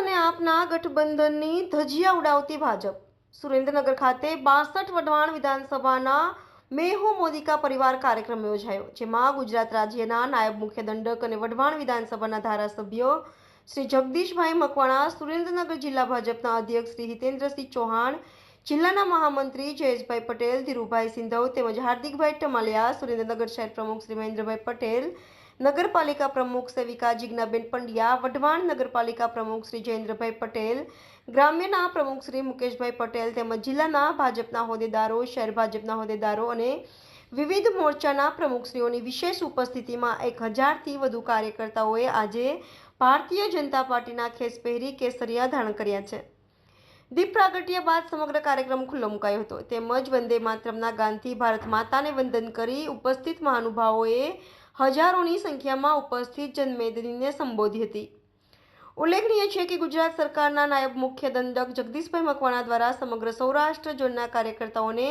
અને આપના ગઠબંધનની ધજિયા ઉડાવતી ભાજપ. સુરેન્દ્રનગર ખાતે બાસઠ વઢવાણ વિધાનસભાના મેં મોદિકા પરિવાર કાર્યક્રમ યોજાયો, જેમાં ગુજરાત રાજ્યના નાયબ મુખ્ય દંડક અને વઢવાણ વિધાનસભાના ધારાસભ્યો શ્રી જગદીશભાઈ મકવાણા, સુરેન્દ્રનગર જિલ્લા ભાજપના અધ્યક્ષ શ્રી હિતેન્દ્રસિંહ ચૌહાણ, જિલ્લાના મહામંત્રી જયેશભાઈ પટેલ, ધીરુભાઈ સિંધવ તેમજ હાર્દિકભાઈ ટમાલિયા, સુરેન્દ્રનગર શહેર પ્રમુખ શ્રી મહેન્દ્રભાઈ પટેલ નગરપાલિકા પ્રમુખ સેવિકા જિજ્ઞાબેન પંડ્યા, વઢવાણ નગરપાલિકા પ્રમુખ શ્રી જયેન્દ્રભાઈ પટેલ, ગ્રામ્યના પ્રમુખ શ્રી મુકેશભાઈ પટેલ તેમજ જિલ્લાના ભાજપના હોદ્દેદારો, શહેર ભાજપના હોદ્દેદારો અને વિવિધ મોરચાના પ્રમુખશ્રીઓની વિશેષ ઉપસ્થિતિમાં એક હજારથી વધુ કાર્યકર્તાઓએ આજે ભારતીય જનતા પાર્ટીના ખેસ પહેરી કેસરિયા ધારણ કર્યા છે. દીપ પ્રાગટ્ય બાદ સમગ્ર કાર્યક્રમ ખુલ્લો મુકાયો હતો. તેમજ વંદે માતરમના ગાનથી ભારત માતાને વંદન કરી ઉપસ્થિત મહાનુભાવોએ હજારોની સંખ્યામાં ઉપસ્થિત જનમેદનીને સંબોધી હતી. ઉલ્લેખનીય છે કે ગુજરાત સરકારના નાયબ મુખ્ય દંડક જગદીશભાઈ મકવાણા દ્વારા સમગ્ર સૌરાષ્ટ્ર ઝોનના કાર્યકર્તાઓને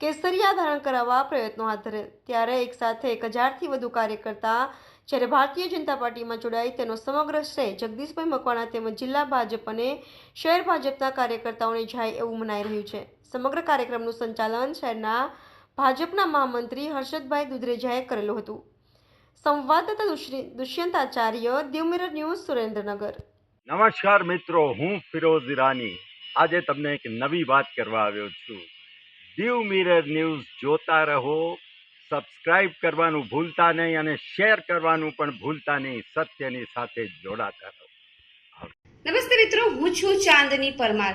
કેસરિયા ધારણ કરાવવા પ્રયત્નો હાથ ધરે. ત્યારે એક સાથે એક હજારથી વધુ કાર્યકર્તા જ્યારે ભારતીય જનતા પાર્ટીમાં જોડાય તેનો સમગ્ર શ્રેય જગદીશભાઈ મકવાણા તેમજ જિલ્લા ભાજપ અને શહેર ભાજપના કાર્યકર્તાઓને જાય એવું મનાઈ રહ્યું છે. સમગ્ર કાર્યક્રમનું સંચાલન શહેરના ભાજપના મહામંત્રી હર્ષદભાઈ દુધરેજાએ કરેલું હતું. સંવાદદાતા દુષ્યંત આચાર્ય દીવ મિરર ન્યૂઝ સુરેન્દ્રનગર. નમસ્કાર મિત્રો હું ફિરોઝ ઈરાની આજે તમને એક નવી વાત કરવા આવ્યો છું. દીવ મિરર ન્યૂઝ જોતા રહો સબસ્ક્રાઇબ કરવાનું ભૂલતા નહીં અને શેર કરવાનું પણ ભૂલતા નહીં સત્યની સાથે જોડાતા રહો. નમસ્તે મિત્રો હું છું ચાંદની પરમાર.